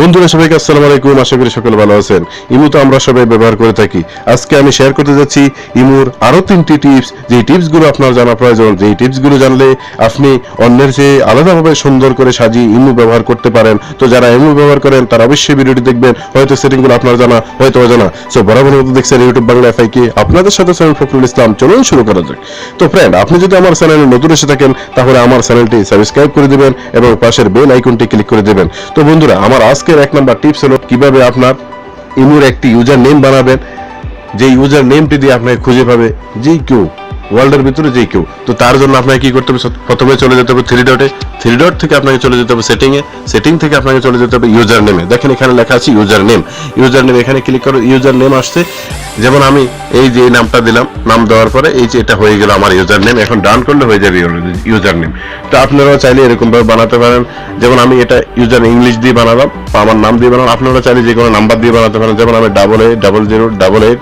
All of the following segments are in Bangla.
বন্ধুরা, সবাইকে আসসালামু আলাইকুম। আশা করি সকলে ভালো আছেন। ইমু তো আমরা সবাই ব্যবহার করে থাকি। আজকে আমি শেয়ার করতে যাচ্ছি ইমুর আরও তিনটি টিপস যে টিপসগুলো আপনার জানা প্রয়োজন যে টিপসগুলো জানলে আপনি অন্যের চেয়ে আলাদাভাবে সুন্দর করে সাজিয়ে ইমু ব্যবহার করতে পারেন। তো যারা ইমু ব্যবহার করেন, তারা অবশ্যই ভিডিওটি দেখবেন। হয়তো সেটিংগুলো আপনার জানা, হয়তো অজানা। সো বরাবর মতো দেখছেন ইউটিউব বাংলা এফআই কে আপনাদের সাথে চ্যানেল ফখরুল ইসলাম। চলুন শুরু করা যাক। তো ফ্রেন্ড আপনি যদি আমার চ্যানেলে নতুন এসে থাকেন, তাহলে আমার চ্যানেলটি সাবস্ক্রাইব করে দিবেন এবং পাশের বেল আইকনটি ক্লিক করে দিবেন। তো বন্ধুরা, আমার আজকের এক নাম্বার টিপস হলো কীভাবে আপনার ইমুর একটি ইউজার নেম বানাবেন। যে ইউজার নেমটি দিয়ে আপনাকে খুঁজে পাবে, যেই কেউ ওয়ার্ল্ডের ভিতরে যে কেউ। তো তার জন্য আপনাকে কি করতে হবে? প্রথমে চলে যেতে হবে থ্রি ডটে থ্রি ডট থেকে আপনাকে চলে যেতে হবে সেটিং এ। সেটিং থেকে আপনাকে চলে যেতে হবে ইউজার নেমে দেখেন এখানে লেখা আছে ইউজার নেম ইউজার নেম এখানে ক্লিক করো ইউজার নেম আসছে। যেমন আমি এই যে নামটা দিলাম, নাম দেওয়ার পরে এই যে এটা হয়ে গেল আমার ইউজার নেম এখন ডান করলে হয়ে যাবে ইউজার নেম তো আপনারাও চাইলে এরকম ভাবে বানাতে পারেন। যেমন আমি এটা ইউজার ইংলিশ দিয়ে বানালাম, বা আমার নাম দিয়ে বানালাম। আপনারা চাইলে যে কোনো নাম্বার দিয়ে বানাতে পারেন। যেমন আমি double eight double zero double eight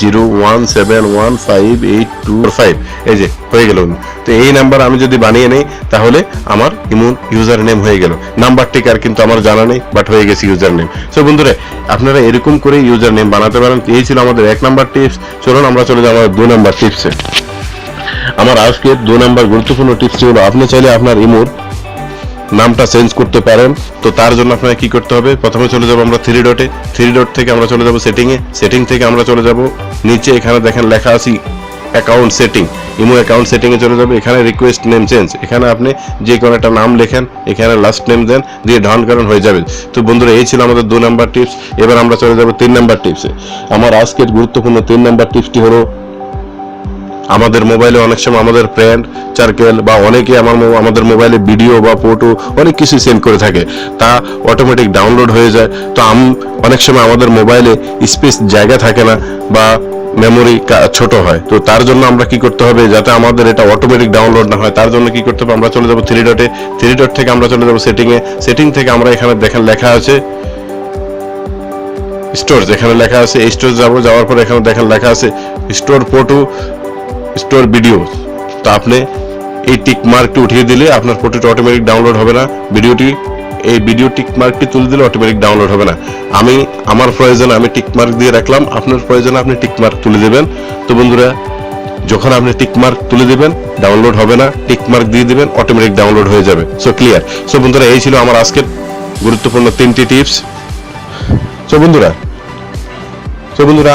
zero one seven one five eight two five. এই যে, হয়ে গেল তো এই নাম্বার আমি যদি বানিয়ে নেই, তাহলে আমার ইমুন ইউজার নেম হয়ে গেল। নাম্বারটি আর কিন্তু আমার জানা নেই বাট হয়ে গেছে ইউজার নেম সো বন্ধুরা, আপনারা এরকম করে ইউজার নেম বানাতে পারেন। এই ছিল আমাদের এক নাম্বার টিপস। চলুন, আমরা চলে যাই দু নাম্বার টিপসে। আমার আজকের দু নাম্বার গুরুত্বপূর্ণ টিপসটি হলো, আপনি চাইলে আপনার ইমোর নামটা চেঞ্জ করতে পারেন। তো তার জন্য আপনাকে কি করতে হবে? প্রথমে চলে যাব আমরা থ্রি ডটে থ্রি ডট থেকে আমরা চলে যাব সেটিং এ। সেটিং থেকে আমরা চলে যাব। নিচে এখানে দেখেন লেখা আছে account setting imo account setting এ চলে যাবে। এখানে রিকোয়েস্ট নেম চেঞ্জ এখানে আপনি যে কোনো একটা নাম লেখেন, এখানে লাস্ট নেম দেন, দিয়ে ডাউন করেন, হয়ে যাবে। তো বন্ধুরা, এই ছিল আমাদের দু নাম্বার টিপস এবার আমরা চলে যাব তিন নাম্বার টিপসে আমার আজকের গুরুত্বপূর্ণ তিন নাম্বার টিপসটি হলো আমাদের মোবাইলে অনেক সময় আমাদের ফ্রেন্ড সার্কেল বা অনেকে আমার আমাদের মোবাইলে ভিডিও বা ফটো অনেক কিছু সেন্ড করে থাকে। তা অটোমেটিক ডাউনলোড হয়ে যায়। তো অনেক সময় আমাদের মোবাইলে স্পেস জায়গা থাকে না বা মেমোরি ছোট হয়। তো তার জন্য আমরা কি করতে হবে? যাতে আমাদের এটা অটোমেটিক ডাউনলোড না হয়, তার জন্য কি করতে হবে? আমরা চলে যাব থ্রি ডটে থ্রি ডট থেকে আমরা চলে যাব সেটিংয়ে সেটিং থেকে আমরা এখানে দেখেন লেখা আছে স্টোর এখানে লেখা আছে স্টোর যাব, যাওয়ার পর এখানে দেখেন লেখা আছে স্টোর ফটো স্টোর ভিডিও তো আপনি এই টিক মার্কটি উঠিয়ে দিলে আপনার ফটোটি অটোমেটিক ডাউনলোড হবে না। ভিডিওটি এই ভিডিও টিক মার্কটি তুলে দিলে অটোমেটিক ডাউনলোড হবে না। আমি, আমার প্রয়োজনে আমি টিক মার্ক দিয়ে রাখলাম। আপনার প্রয়োজনে আপনি টিক মার্ক তুলে দেবেন। তো বন্ধুরা, যখন আপনি টিক মার্ক তুলে দিবেন ডাউনলোড হবে না। টিক মার্ক দিয়ে দিবেন অটোমেটিক ডাউনলোড হয়ে যাবে। সো ক্লিয়ার সো বন্ধুরা, এই ছিল আমার আজকের গুরুত্বপূর্ণ তিনটি টিপস সো বন্ধুরা তো বন্ধুরা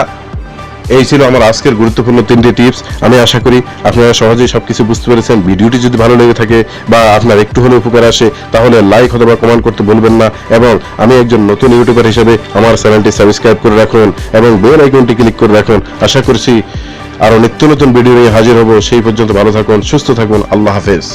এই ছিল আমার আজকের গুরুত্বপূর্ণ তিনটি টিপস। আমি আশা করি আপনারা সহজেই সবকিছু বুঝতে পেরেছেন। ভিডিওটি যদি ভালো লেগে থাকে বা আপনার একটু হলেও উপকার আসে, তাহলে লাইক অথবা কমেন্ট করতে বলবেন না এবং আমি একজন নতুন ইউটিউবার হিসেবে আমার চ্যানেলটি সাবস্ক্রাইব করে রাখুন এবং বেল আইকনটি ক্লিক করে রাখুন। আশা করছি আরও নিত্য নতুন ভিডিও নিয়ে হাজির হব। সেই পর্যন্ত ভালো থাকুন, সুস্থ থাকুন। আল্লাহ হাফেজ।